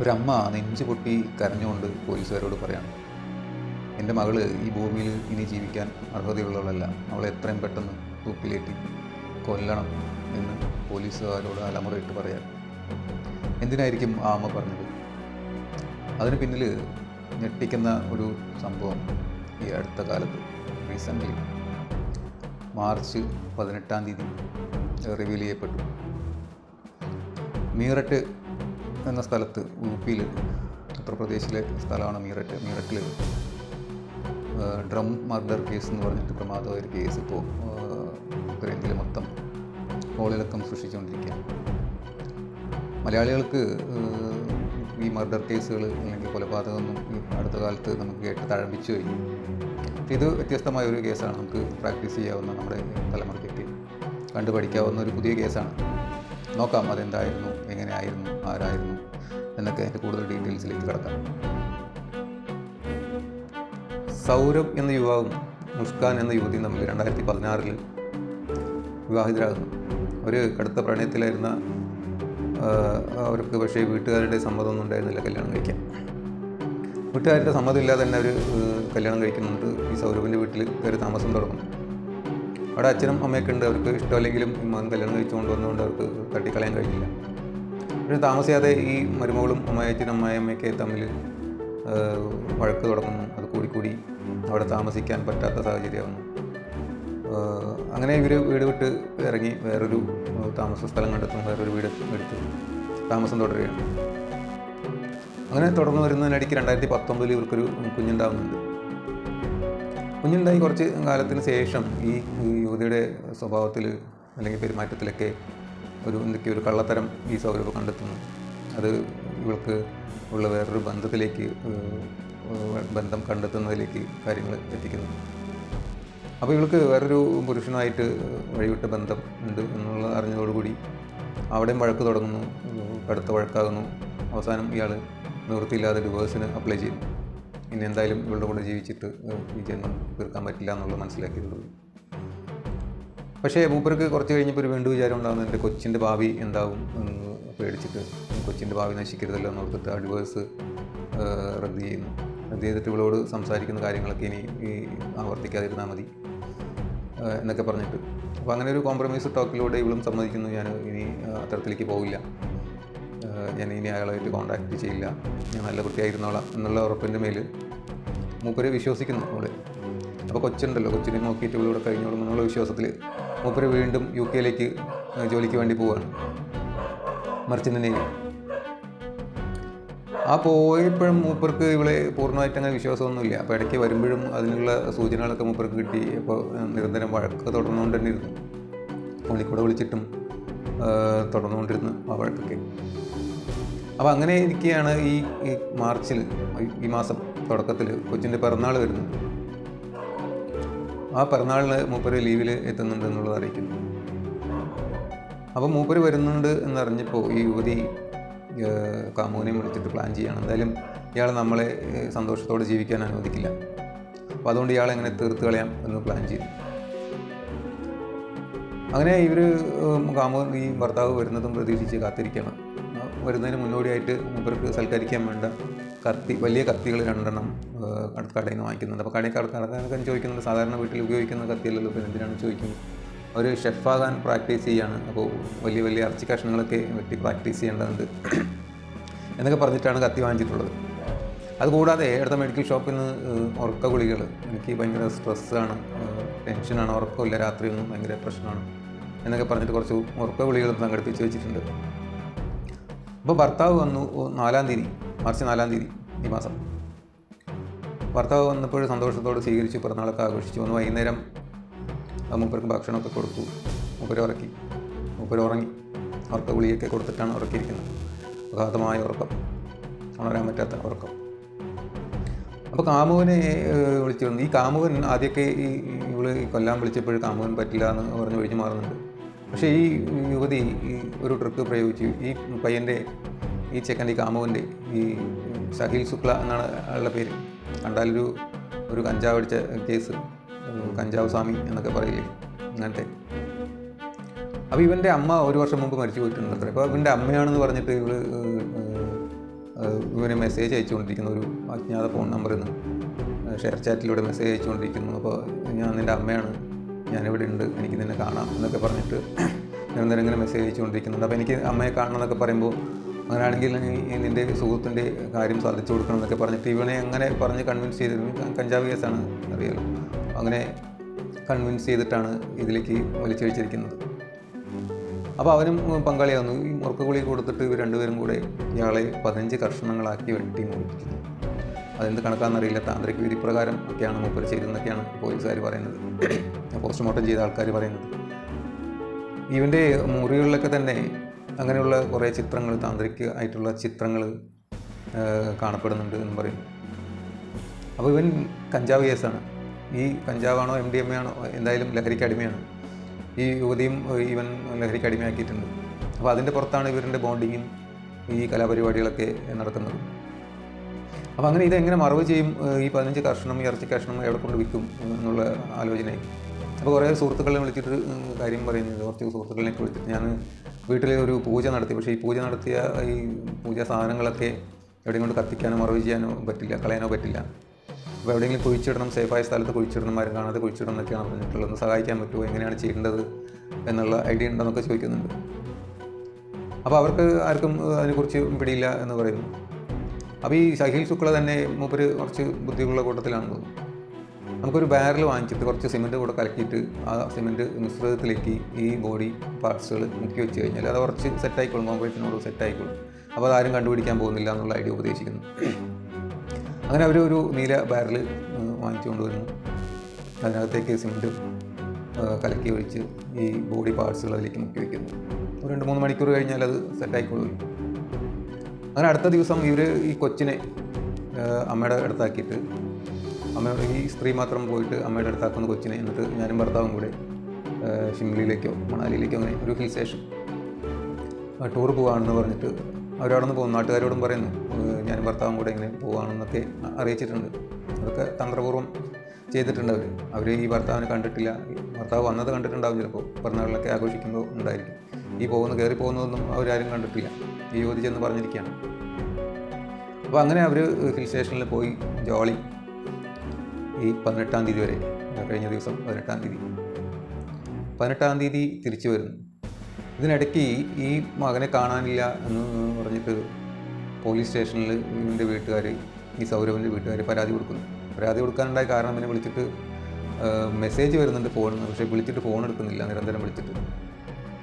ഒരമ്മ നെഞ്ചു പൊട്ടി കരഞ്ഞുകൊണ്ട് പോലീസുകാരോട് പറയാണ് എന്റെ മകൾ ഈ ഭൂമിയിൽ ഇനി ജീവിക്കാൻ അർഹതയുള്ളവളല്ല. അവളെ എത്രയും പെട്ടെന്ന് തൂക്കിലേറ്റി കൊല്ലണം എന്ന് പോലീസുകാരോട് അലമുറയിട്ട് പറയാൻ എന്തിനായിരിക്കും ആ അമ്മ പറഞ്ഞത്? അതിന് പിന്നിൽ ഞെട്ടിക്കുന്ന ഒരു സംഭവം ഈ അടുത്ത കാലത്ത് റീസെന്റ്ലി മാർച്ച് പതിനെട്ടാം തീയതി റിവീൽ ചെയ്യപ്പെട്ടു. മീററ്റ് എന്ന സ്ഥലത്ത് യു പിയിൽ ഉത്തർപ്രദേശിലെ സ്ഥലമാണ് മീററ്റ്. മീററ്റിൽ ഡ്രം മർഡർ കേസ് എന്ന് പറഞ്ഞിട്ട് പ്രമാദമായ ഒരു കേസ് ഇപ്പോൾ ഉത്തരേന്ത്യയിൽ മൊത്തം കോളിളക്കം സൃഷ്ടിച്ചുകൊണ്ടിരിക്കുകയാണ് മലയാളികൾക്ക് ഈ മർഡർ കേസുകൾ അല്ലെങ്കിൽ കൊലപാതകമൊന്നും അടുത്ത കാലത്ത് നമുക്ക് കേട്ട് തഴമ്പിച്ചു കഴിഞ്ഞു. ഇത് വ്യത്യസ്തമായ ഒരു കേസാണ്. നമുക്ക് പ്രാക്ടീസ് ചെയ്യാവുന്ന നമ്മുടെ തലമുറയ്ക്കൊക്കെ കണ്ടുപഠിക്കാവുന്ന ഒരു പുതിയ കേസാണ്. നോക്കാം അതെന്തായിരുന്നു എങ്ങനെയായിരുന്നു ആരായിരുന്നു? എന്നൊക്കെ അതിന്റെ കൂടുതൽ ഡീറ്റെയിൽസിലേക്ക് കിടക്കാം. സൗരഭ് എന്ന യുവാവും മുസ്കാൻ എന്ന യുവതിയും തമ്മിൽ രണ്ടായിരത്തി പതിനാറിൽ വിവാഹിതരാകുന്നു. ഒരു കടുത്ത പ്രണയത്തിലായിരുന്ന അവർക്ക് പക്ഷേ വീട്ടുകാരുടെ സമ്മതമൊന്നും ഉണ്ടായിരുന്നില്ല കല്യാണം കഴിക്കാൻ. വീട്ടുകാരുടെ സമ്മതമില്ലാതെ തന്നെ അവർ കല്യാണം കഴിക്കുന്നുണ്ട്. ഈ സൗരഭിന്റെ വീട്ടിൽ കയറി താമസം തുടങ്ങുന്നു അവിടെ അച്ഛനും അമ്മയൊക്കെ ഉണ്ട്. അവർക്ക് ഇഷ്ടമല്ലെങ്കിലും മകൻ കല്യാണം കഴിച്ചു അവർക്ക് തട്ടിക്കളയാൻ കഴിഞ്ഞില്ല. പക്ഷേ താമസിയാതെ ഈ മരുമകളും അമ്മായച്ചനും അമ്മയമ്മയൊക്കെ തമ്മിൽ വഴക്ക് തുടങ്ങുന്നു. അത് കൂടിക്കൂടി അവിടെ താമസിക്കാൻ പറ്റാത്ത സാഹചര്യമാകുന്നു അങ്ങനെ ഇവർ വീട് വിട്ട് ഇറങ്ങി വേറൊരു താമസ സ്ഥലം കണ്ടെത്തും വേറൊരു വീട് എടുത്ത്. താമസം തുടരുകയാണ്. അങ്ങനെ തുടർന്ന് വരുന്നതിനിടയ്ക്ക് രണ്ടായിരത്തി പത്തൊമ്പതിൽ ഇവർക്കൊരു കുഞ്ഞുണ്ടാകുന്നുണ്ട് കുഞ്ഞുണ്ടായി കുറച്ച് കാലത്തിന് ശേഷം ഈ യുവതിയുടെ സ്വഭാവത്തിൽ അല്ലെങ്കിൽ പെരുമാറ്റത്തിലൊക്കെ ഒരു എന്തൊക്കെയോ ഒരു കള്ളത്തരം ഈ സൗരഭ് കണ്ടെത്തുന്നു. അത് ഇവൾക്ക് ഉള്ള വേറൊരു ബന്ധത്തിലേക്ക് ബന്ധം കണ്ടെത്തുന്നതിലേക്ക് കാര്യങ്ങൾ എത്തിക്കുന്നു. അപ്പോൾ ഇവൾക്ക് വേറൊരു പുരുഷനായിട്ട് വഴിവിട്ട ബന്ധം ഉണ്ട് എന്നുള്ള അറിഞ്ഞതോടുകൂടി അവിടെയും വഴക്ക് തുടങ്ങുന്നു കടുത്ത വഴക്കാകുന്നു. അവസാനം ഇയാൾ നിവൃത്തിയില്ലാതെ ഡിവേഴ്സിന് അപ്ലൈ ചെയ്യുന്നു ഇനി എന്തായാലും ഇവളുടെ കൂടെ ജീവിച്ചിട്ട് ഈ ജന്മം തീർക്കാൻ പറ്റില്ല എന്നുള്ളത് മനസ്സിലാക്കിയതുള്ളൂ പക്ഷേ മൂപ്പർക്ക് കുറച്ച് കഴിഞ്ഞപ്പോൾ ഒരു വീണ്ടും വിചാരം ഉണ്ടാകുന്നത് എന്റെ കൊച്ചിന്റെ ഭാവി എന്താവും? എന്ന് പേടിച്ചിട്ട് കൊച്ചിന്റെ ഭാവി നശിക്കരുതല്ലോ എന്ന് ഓർത്തിട്ട് അഡ്വേഴ്സ് ഡിവേഴ്സ് റദ്ദ് ചെയ്യുന്നു. റദ്ദ് ചെയ്തിട്ട് ഇവളോട് സംസാരിക്കുന്ന കാര്യങ്ങളൊക്കെ ഇനി ഈ ആവർത്തിക്കാതിരുന്നാൽ മതി എന്നൊക്കെ പറഞ്ഞിട്ട്. അപ്പോൾ അങ്ങനെ ഒരു കോംപ്രമൈസ് ടോക്കിലൂടെ ഇവളും സമ്മതിക്കുന്നു ഞാൻ ഇനി അത്തരത്തിലേക്ക് പോവില്ല. ഏഹ് ഞാൻ ഇനി അയാളായിട്ട് കോണ്ടാക്ട് ചെയ്യില്ല. ഞാൻ നല്ല കുട്ടിയായിരുന്നോളാം എന്നുള്ള ഉറപ്പിന്റെ മേൽ മൂപ്പരെ വിശ്വസിക്കുന്നു അവൾ. അപ്പോൾ കൊച്ചുണ്ടല്ലോ കൊച്ചിനെ നോക്കിയിട്ട് ഇവളിവിടെ കഴിഞ്ഞോളും എന്നുള്ള വിശ്വാസത്തിൽ മൂപ്പര് വീണ്ടും യു കെയിലേക്ക് ജോലിക്ക് വേണ്ടി പോവുകയാണ് മറിച്ചിന്റെ നേവി ആ പോയപ്പോഴും മൂപ്പർക്ക് ഇവളെ പൂർണമായിട്ട് അങ്ങനെ വിശ്വാസമൊന്നുമില്ല. അപ്പോൾ ഇടയ്ക്ക് വരുമ്പോഴും അതിനുള്ള സൂചനകളൊക്കെ മൂപ്പർക്ക് കിട്ടി. അപ്പോൾ നിരന്തരം വഴക്ക് തുടർന്നുകൊണ്ട് തന്നെ ഇരുന്നു വിളിച്ചിട്ടും തുടർന്നുകൊണ്ടിരുന്നു ആ വഴക്കൊക്കെ. അപ്പോൾ അങ്ങനെ ഇരിക്കുകയാണ് ഈ മാർച്ചിൽ ഈ മാസം തുടക്കത്തിൽ കൊച്ചിന്റെ പിറന്നാൾ വരുന്നത്. ആ പിറന്നാളിന് മൂപ്പര് ലീവിൽ എത്തുന്നുണ്ട് എന്നുള്ളത് അറിയിക്കുന്നു. അപ്പോൾ മൂപ്പര് വരുന്നുണ്ട് എന്നറിഞ്ഞപ്പോൾ ഈ യുവതി ഏഹ്, കാമുവിനെയും വിളിച്ചിട്ട് പ്ലാൻ ചെയ്യണം. എന്തായാലും ഇയാൾ നമ്മളെ സന്തോഷത്തോടെ ജീവിക്കാൻ അനുവദിക്കില്ല. അപ്പോൾ അതുകൊണ്ട് ഇയാളെ എങ്ങനെ തീർത്ത് കളയാം എന്ന് പ്ലാൻ ചെയ്തു. അങ്ങനെ ഇവർ കാമുകൻ ഈ ഭർത്താവ് വരുന്നതും പ്രതീക്ഷിച്ച് കാത്തിരിക്കണം വരുന്നതിന് മുന്നോടിയായിട്ട് മൂപ്പർക്ക് സൽക്കരിക്കാൻ വേണ്ട കത്തി വലിയ കത്തികൾ രണ്ടെണ്ണം കടയിൽ നിന്ന് വാങ്ങിക്കുന്നുണ്ട്. അപ്പോൾ കടയിൽ കടക്കാരൊക്കെ ചോദിക്കുന്നുണ്ട് സാധാരണ വീട്ടിൽ ഉപയോഗിക്കുന്ന കത്തിയല്ലല്ലോ പിന്നെ എന്തിനാണ് ചോദിക്കുന്നത്? അവർ ഷെഫാകാൻ പ്രാക്ടീസ് ചെയ്യാണ് അപ്പോൾ വലിയ വലിയ ഇറച്ചി കഷ്ണങ്ങളൊക്കെ വെട്ടി പ്രാക്ടീസ് ചെയ്യേണ്ടതുണ്ട് എന്നൊക്കെ പറഞ്ഞിട്ടാണ് കത്തി വാങ്ങിച്ചിട്ടുള്ളത്. അതുകൂടാതെ അടുത്ത മെഡിക്കൽ ഷോപ്പിൽ നിന്ന് ഉറക്ക ഗുളികൾ എനിക്ക് ഭയങ്കര സ്ട്രെസ്സാണ് ടെൻഷനാണ് ഉറക്കമില്ല രാത്രിയൊന്നും ഭയങ്കര പ്രശ്നമാണ് എന്നൊക്കെ പറഞ്ഞിട്ട് കുറച്ച് ഉറക്ക ഗുളികളും സംഘടിപ്പിച്ച് വെച്ചിട്ടുണ്ട്. അപ്പോൾ ഭർത്താവ് വന്നു നാലാം തീയതി മാർച്ച് നാലാം തീയതി ഈ മാസം. ഭർത്താവ് വന്നപ്പോൾ സന്തോഷത്തോടെ സ്വീകരിച്ചു പിറന്നാളൊക്കെ ആഘോഷിച്ചു. വന്ന് വൈകുന്നേരം മൂപ്പർക്ക് ഭക്ഷണമൊക്കെ കൊടുത്തു. മൂപ്പര് ഉറക്കി. മൂപ്പര് ഉറങ്ങി. ഉറക്ക ഗുളിയൊക്കെ കൊടുത്തിട്ടാണ് ഉറക്കിയിരിക്കുന്നത്. അഗാധമായ ഉറക്കം. ഉണരാൻ പറ്റാത്ത ഉറക്കം. അപ്പോൾ കാമുവിനെ വിളിച്ചിരുന്നു ഈ കാമുകൻ ആദ്യമൊക്കെ ഈ ഇവൾ കൊല്ലാൻ വിളിച്ചപ്പോൾ കാമുകൻ പറ്റില്ല എന്ന് പറഞ്ഞ് ഒഴിഞ്ഞു മാറുന്നുണ്ട്. പക്ഷേ ഈ യുവതി ഈ ഒരു ട്രിക്ക് പ്രയോഗിച്ചു. ഈ പയ്യന്റെ ഈ ചെക്കന്റെ ഈ കാമുവിന്റെ ഈ ഷഹീൽ ശുക്ല എന്നാണ് ആളുടെ പേര്. കണ്ടാലൊരു ഒരു കഞ്ചാവ് അടിച്ച കേസ് കഞ്ചാവ് സ്വാമി എന്നൊക്കെ പറയില്ലേ? അങ്ങനത്തെ. അപ്പോൾ ഇവന്റെ അമ്മ ഒരു വർഷം മുമ്പ് മരിച്ചു പോയിട്ടുണ്ട് അത്ര. അപ്പോൾ ഇവന്റെ അമ്മയാണെന്ന് പറഞ്ഞിട്ട് ഇവൾ ഇവന് മെസ്സേജ് അയച്ചുകൊണ്ടിരിക്കുന്നു. ഒരു അജ്ഞാത ഫോൺ നമ്പറിൽ നിന്ന് ഷെയർ ചാറ്റിലൂടെ മെസ്സേജ് അയച്ചുകൊണ്ടിരിക്കുന്നു. അപ്പോൾ ഞാൻ നിന്റെ അമ്മയാണ്. ഞാനിവിടെ ഉണ്ട് എനിക്ക് നിന്നെ കാണാം എന്നൊക്കെ പറഞ്ഞിട്ട് നിരന്തരം ഇങ്ങനെ മെസ്സേജ് അയച്ചുകൊണ്ടിരിക്കുന്നുണ്ട്. അപ്പോൾ എനിക്ക് അമ്മയെ കാണണം എന്നൊക്കെ പറയുമ്പോൾ അങ്ങനെയാണെങ്കിൽ നിന്റെ സുഹൃത്തിന്റെ കാര്യം സാധിച്ചു കൊടുക്കണം എന്നൊക്കെ പറഞ്ഞിട്ട് ഇവനെ അങ്ങനെ പറഞ്ഞ് കൺവിൻസ് ചെയ്തിരുന്നു കഞ്ചാവ് കേസാണ് അറിയാലോ. അങ്ങനെ കൺവിൻസ് ചെയ്തിട്ടാണ് ഇതിലേക്ക് വലിച്ചഴിച്ചിരിക്കുന്നത്. അപ്പോൾ അവനും പങ്കാളിയാകുന്നു ഈ മുറുക്കുകുളി കൊടുത്തിട്ട് ഇവർ രണ്ടുപേരും കൂടെ ഇയാളെ പതിനഞ്ച് കർഷണങ്ങളാക്കി വെട്ടി മുറിപ്പിക്കുന്നു അതെന്ത് കണക്കാണെന്നറിയില്ല. താന്ത്രിക വിധി പ്രകാരം ഒക്കെയാണ് മൂപ്പർ ചെയ്തതെന്നൊക്കെയാണ് പോലീസുകാർ പറയുന്നത്. പോസ്റ്റ്മോർട്ടം ചെയ്ത ആൾക്കാർ പറയുന്നത്. ഇവന്റെ മുറികളിലൊക്കെ തന്നെ അങ്ങനെയുള്ള കുറേ ചിത്രങ്ങൾ താന്ത്രിക് ആയിട്ടുള്ള ചിത്രങ്ങൾ കാണപ്പെടുന്നുണ്ട് എന്ന് പറയുന്നു അപ്പോൾ ഇവൻ കഞ്ചാവ് കേസാണ്. ഈ കഞ്ചാവാണോ എം ഡി എം എ ആണോ എന്തായാലും ലഹരിക്ക് അടിമയാണ്. ഈ യുവതിയും ഇവൻ ലഹരിക്ക് അടിമയാക്കിയിട്ടുണ്ട്. അപ്പോൾ അതിന്റെ പുറത്താണ് ഇവരുടെ ബോണ്ടിങ്ങും ഈ കലാപരിപാടികളൊക്കെ നടക്കുന്നത് അപ്പോൾ അങ്ങനെ ഇതെങ്ങനെ മറവ് ചെയ്യും ഈ പതിനഞ്ച് കർഷണം ഈ ഇറച്ചി കഷ്ണം എവിടെ കൊണ്ട് വിൽക്കും എന്നുള്ള ആലോചനയായി. അപ്പോൾ കുറേ സുഹൃത്തുക്കളെ വിളിച്ചിട്ട് കാര്യം പറയുന്നത് കുറച്ച് സുഹൃത്തുക്കളിലേക്ക് വിളിച്ചിട്ട് ഞാൻ വീട്ടിൽ ഒരു പൂജ നടത്തി. പക്ഷേ ഈ പൂജ നടത്തിയ ഈ പൂജാ സാധനങ്ങളൊക്കെ എവിടെയും കൊണ്ട് കത്തിക്കാനോ മറവ് ചെയ്യാനോ പറ്റില്ല കളയാനോ പറ്റില്ല. അപ്പോൾ എവിടെയെങ്കിലും കുഴിച്ചിടണം സേഫായ സ്ഥലത്ത് കുഴിച്ചിടണം മരം കാണാതെ കുഴിച്ചിടണം എന്നൊക്കെയാണ് പറഞ്ഞിട്ടുള്ളത്. ഒന്ന് സഹായിക്കാൻ പറ്റുമോ? എങ്ങനെയാണ് ചെയ്യേണ്ടത് എന്നുള്ള ഐഡിയ ഉണ്ടെന്നൊക്കെ ചോദിക്കുന്നുണ്ട്. അപ്പോൾ അവർക്ക് ആർക്കും അതിനെക്കുറിച്ച് പിടിയില്ല എന്ന് പറയുന്നു. അപ്പോൾ ഈ ഷഹീൽ ശുക്ല തന്നെ മൂപ്പര് കുറച്ച് ബുദ്ധിയുള്ള കൂട്ടത്തിലാണെന്ന് തോന്നുന്നു. നമുക്കൊരു ബാരൽ വാങ്ങിച്ചിട്ട് കുറച്ച് സിമെന്റ് കൂടെ കലക്കിയിട്ട് ആ സിമെന്റ് മിശ്രിതത്തിലേക്ക് ഈ ബോഡി പാർട്സുകൾ മുക്കി വെച്ച് കഴിഞ്ഞാൽ അത് കുറച്ച് സെറ്റായിക്കോളും കോൺക്രീറ്റിനോട് സെറ്റായിക്കോളും അപ്പോൾ അതാരും കണ്ടുപിടിക്കാൻ പോകുന്നില്ല എന്നുള്ള ഐഡിയ ഉപദേശിക്കുന്നു. അങ്ങനെ അവർ ഒരു നീല ബാരൽ വാങ്ങിച്ചു കൊണ്ടുവരുന്നു അതിനകത്തേക്ക് സിമെന്റ് കലക്കി ഒഴിച്ച് ഈ ബോഡി പാർട്സുകൾ അതിലേക്ക് മുക്കി വയ്ക്കുന്നു ഒരു രണ്ട് മൂന്ന് മണിക്കൂർ കഴിഞ്ഞാൽ അത് സെറ്റായിക്കോളും അങ്ങനെ അടുത്ത ദിവസം ഇവർ ഈ കൊച്ചിനെ അമ്മയുടെ അടുത്താക്കിയിട്ട് അമ്മയുടെ ഈ സ്ത്രീ മാത്രം പോയിട്ട് അമ്മയുടെ അടുത്താക്കുന്ന കൊച്ചിനെ എന്നിട്ട് ഞാനും ഭർത്താവും കൂടെ ഷിംലയിലേക്കോ മണാലിയിലേക്കോ അങ്ങനെ ഒരു ഹിൽ സ്റ്റേഷൻ ടൂർ പോകുകയാണെന്ന് പറഞ്ഞിട്ട് അവരവിടെ നിന്ന് പോകുന്നു. നാട്ടുകാരോടും പറയുന്നു ഞാനും ഭർത്താവും കൂടെ ഇങ്ങനെ പോവുകയാണെന്നൊക്കെ അറിയിച്ചിട്ടുണ്ട്. അതൊക്കെ തന്ത്രപൂർവം ചെയ്തിട്ടുണ്ട് അവർ അവർ ഈ ഭർത്താവിനെ കണ്ടിട്ടില്ല. ഭർത്താവ് വന്നത് കണ്ടിട്ടുണ്ടാവും ചിലപ്പോൾ. പിറന്നാളിലൊക്കെ ആഘോഷിക്കുമ്പോൾ ഉണ്ടായിരിക്കും. ഈ പോകുന്ന കയറി പോകുന്നതൊന്നും അവരാരും കണ്ടിട്ടില്ല. ഈ ചെന്ന് പറഞ്ഞിരിക്കുകയാണ്. അപ്പോൾ അങ്ങനെ അവർ ഹിൽ സ്റ്റേഷനിൽ പോയി ജോളി. ഈ പതിനെട്ടാം തീയതി വരെ കഴിഞ്ഞ ദിവസം പതിനെട്ടാം തീയതി. പതിനെട്ടാം തീയതി തിരിച്ചു വരുന്നു. ഇതിനിടയ്ക്ക് ഈ മകനെ കാണാനില്ല എന്ന് പറഞ്ഞിട്ട് പോലീസ് സ്റ്റേഷനിൽ ഇവന്റെ വീട്ടുകാർ ഈ സൗരവിന്റെ വീട്ടുകാർ പരാതി കൊടുക്കുന്നു. പരാതി കൊടുക്കാനുണ്ടായ കാരണം പിന്നെ വിളിച്ചിട്ട് മെസ്സേജ് വരുന്നുണ്ട് ഫോണിൽ നിന്ന്. പക്ഷേ വിളിച്ചിട്ട് ഫോൺ എടുക്കുന്നില്ല നിരന്തരം വിളിച്ചിട്ട്.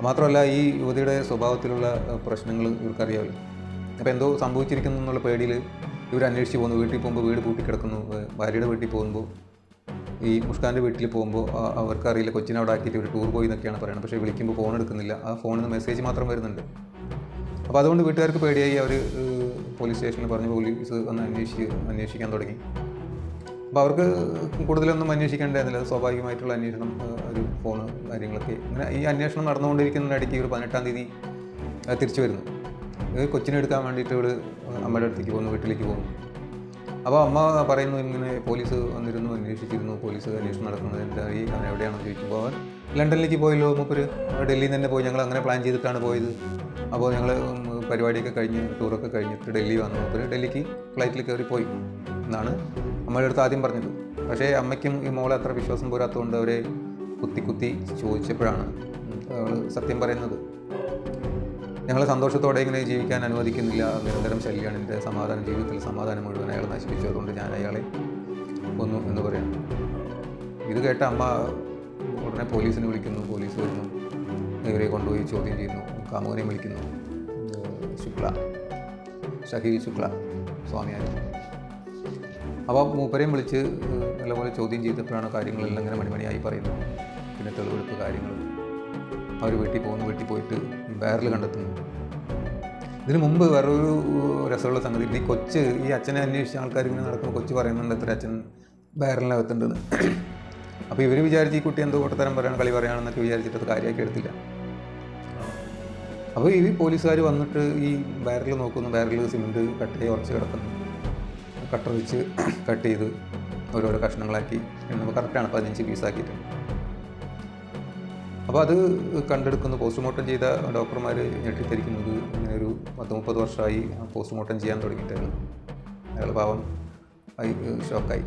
മാത്രമല്ല ഈ യുവതിയുടെ സ്വഭാവത്തിലുള്ള പ്രശ്നങ്ങൾ ഇവർക്കറിയാമല്ലോ. അപ്പോൾ എന്തോ സംഭവിച്ചിരിക്കുന്നു എന്നുള്ള പേടിയിൽ ഇവർ അന്വേഷിച്ച് പോകുന്നു. വീട്ടിൽ പോകുമ്പോൾ വീട് പൂട്ടിക്കിടക്കുന്നു. ഭാര്യയുടെ വീട്ടിൽ പോകുമ്പോൾ ഈ മുഷ്കാന്റെ വീട്ടിൽ പോകുമ്പോൾ അവർക്കറിയില്ല കൊച്ചിനെ അവിടെ ആക്കിയിട്ട് ഒരു ടൂർ പോയി എന്നൊക്കെയാണ് പറയുന്നത്. പക്ഷേ വിളിക്കുമ്പോൾ ഫോൺ എടുക്കുന്നില്ല. ആ ഫോണിൽ നിന്ന് മെസ്സേജ് മാത്രം വരുന്നുണ്ട്. അപ്പോൾ അതുകൊണ്ട് വീട്ടുകാർക്ക് പേടിയായി അവർ പോലീസ് സ്റ്റേഷനിൽ പറഞ്ഞ് പോലീസ് വന്ന് അന്വേഷിച്ച് അന്വേഷിക്കാൻ തുടങ്ങി. അപ്പോൾ അവർക്ക് കൂടുതലൊന്നും അന്വേഷിക്കേണ്ടതെന്നില്ല സ്വാഭാവികമായിട്ടുള്ള അന്വേഷണം ഒരു ഫോണ് കാര്യങ്ങളൊക്കെ. അങ്ങനെ ഈ അന്വേഷണം നടന്നുകൊണ്ടിരിക്കുന്നതിനിടയ്ക്ക് ഒരു പതിനെട്ടാം തീയതി തിരിച്ചു വരുന്നു. കൊച്ചിനെ എടുക്കാൻ വേണ്ടിയിട്ട് ഇവിടെ അമ്മയുടെ അടുത്തേക്ക് പോകുന്നു വീട്ടിലേക്ക് പോകുന്നു. അപ്പോൾ അമ്മ പറയുന്നു ഇങ്ങനെ പോലീസ് വന്നിരുന്നു അന്വേഷിച്ചിരുന്നു പോലീസ് അന്വേഷണം നടക്കുന്നത് എന്താ ഈ അവൻ എവിടെയാണെന്ന് ചോദിക്കുമ്പോൾ അവൻ ലണ്ടനിലേക്ക് പോയല്ലോ മൂപ്പര്. ഡൽഹിയിൽ തന്നെ പോയി ഞങ്ങൾ അങ്ങനെ പ്ലാൻ ചെയ്തിട്ടാണ് പോയത്. അപ്പോൾ ഞങ്ങൾ പരിപാടിയൊക്കെ കഴിഞ്ഞ് ടൂറൊക്കെ കഴിഞ്ഞിട്ട് ഡൽഹി വന്നു. മൂപ്പര് ഡൽഹിക്ക് ഫ്ലൈറ്റിൽ കയറി പോയി എന്നാണ് അമ്മയുടെ ആദ്യം പറഞ്ഞത് പക്ഷേ അമ്മയ്ക്കും ഈ മോളെ അത്ര വിശ്വാസം പോരാത്തതുകൊണ്ട് അവരെ കുത്തി കുത്തി ചോദിച്ചപ്പോഴാണ് അവൾ സത്യം പറയുന്നത്. ഞങ്ങൾ സന്തോഷത്തോടെ ഇങ്ങനെ ജീവിക്കാൻ അനുവദിക്കുന്നില്ല. നിരന്തരം ശല്യമാണ് എന്റെ സമാധാന ജീവിതത്തിൽ സമാധാനം മുഴുവൻ അയാൾ നശിപ്പിച്ചു. അതുകൊണ്ട് ഞാൻ അയാളെ കൊന്നു എന്ന് പറയാം. ഇത് കേട്ട അമ്മ ഉടനെ പോലീസിനെ വിളിക്കുന്നു. പോലീസ് വരുന്നു. ഇവരെ കൊണ്ടുപോയി ചോദ്യം ചെയ്യുന്നു. കാമുകനെ വിളിക്കുന്നു. ശുക്ല. ഷഹീൽ ശുക്ല. സ്വാമിയാരി. അപ്പോൾ മൂപ്പരെയും വിളിച്ച് നല്ലപോലെ ചോദ്യം ചെയ്തപ്പോഴാണ് കാര്യങ്ങളെല്ലാം ഇങ്ങനെ മണിമണിയായി പറയുന്നത്. പിന്നെ തെളിവെടുപ്പ് കാര്യങ്ങൾ അവർ വീട്ടിൽ പോകുന്നു വീട്ടിൽ പോയിട്ട് ബാരൽ കണ്ടെത്തുന്നു. ഇതിനു മുമ്പ് വേറൊരു രസമുള്ള സംഗതി. ഈ കൊച്ച് ഈ അച്ഛനെ അന്വേഷിച്ച ആൾക്കാർ ഇങ്ങനെ നടക്കുന്ന കൊച്ച് പറയുന്നുണ്ട് എത്ര അച്ഛൻ ബാരലിനകത്തുണ്ടെന്ന് അപ്പോൾ ഇവർ വിചാരിച്ച് ഈ കുട്ടി എന്തോ കൂട്ടത്തരം പറയണം കളി പറയുകയാണെന്നൊക്കെ വിചാരിച്ചിട്ട് അത് കാര്യമാക്കി എടുത്തില്ല. അപ്പോൾ ഈ പോലീസുകാർ വന്നിട്ട് ഈ ബാരൽ നോക്കുന്നു ബാരൽ സിമെന്റ് കട്ടയെ ഉറച്ച് കിടക്കുന്നു. കട്ടർ വെച്ച് കട്ട് ചെയ്ത് ഓരോരോ കഷ്ണങ്ങളാക്കി എണ്ണുമ്പോൾ കറക്റ്റാണ് പതിനഞ്ച് പീസാക്കിയിട്ടുണ്ട് അപ്പോൾ അത് കണ്ടെടുക്കുന്നു. പോസ്റ്റ്മോർട്ടം ചെയ്ത ഡോക്ടർമാർ ഞെട്ടിത്തിരിക്കുന്നത് ഇങ്ങനെ ഒരു പത്ത് മുപ്പത് വർഷമായി പോസ്റ്റ്മോർട്ടം ചെയ്യാൻ തുടങ്ങിയിട്ടായിരുന്നു. അയാൾ പാവം ഷോക്കായി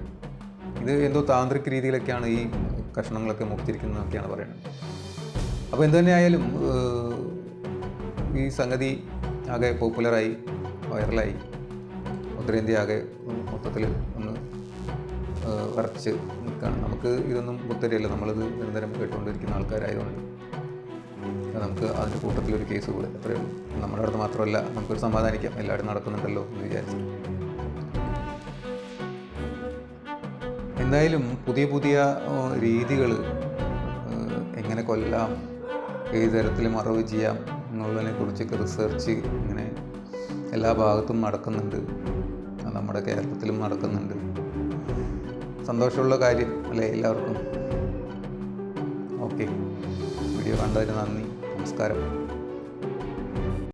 ഇത് എന്തോ താന്ത്രിക രീതിയിലൊക്കെയാണ് ഈ കഷ്ണങ്ങളൊക്കെ മുക്തിരിക്കുന്നതൊക്കെയാണ് പറയുന്നത്. അപ്പോൾ എന്തു തന്നെയായാലും ഏഹ്, ഈ സംഗതി ആകെ പോപ്പുലറായി വൈറലായി ഉത്തരേന്ത്യ ആകെ മൊത്തത്തിൽ ഒന്ന് വരച്ച് നിൽക്കുകയാണ് നമുക്ക് ഇതൊന്നും പുത്തരിയല്ല നമ്മളിത് നിരന്തരം കേട്ടുകൊണ്ടിരിക്കുന്ന ആൾക്കാരായതുകൊണ്ട്. നമുക്ക് അതിന്റെ കൂട്ടത്തിലൊരു കേസ് കൂടെ അത്രയേ ഉള്ളൂ. നമ്മുടെ അടുത്ത് മാത്രമല്ല നമുക്കൊരു സമാധാനിക്കാം. എല്ലാവരും നടക്കുന്നുണ്ടല്ലോ എന്ന് വിചാരിച്ചു. എന്തായാലും പുതിയ പുതിയ രീതികൾ എങ്ങനെ കൊല്ലാം ഏത് തരത്തിൽ മറവ് ചെയ്യാം എന്നുള്ളതിനെക്കുറിച്ചൊക്കെ റിസർച്ച് ഇങ്ങനെ എല്ലാ ഭാഗത്തും നടക്കുന്നുണ്ട്. നമ്മുടെ കേരളത്തിലും നടക്കുന്നുണ്ട്. സന്തോഷമുള്ള കാര്യം അല്ലേ എല്ലാവർക്കും? ഓക്കെ. വീഡിയോ കണ്ടതിന് നന്ദി. നമസ്കാരം.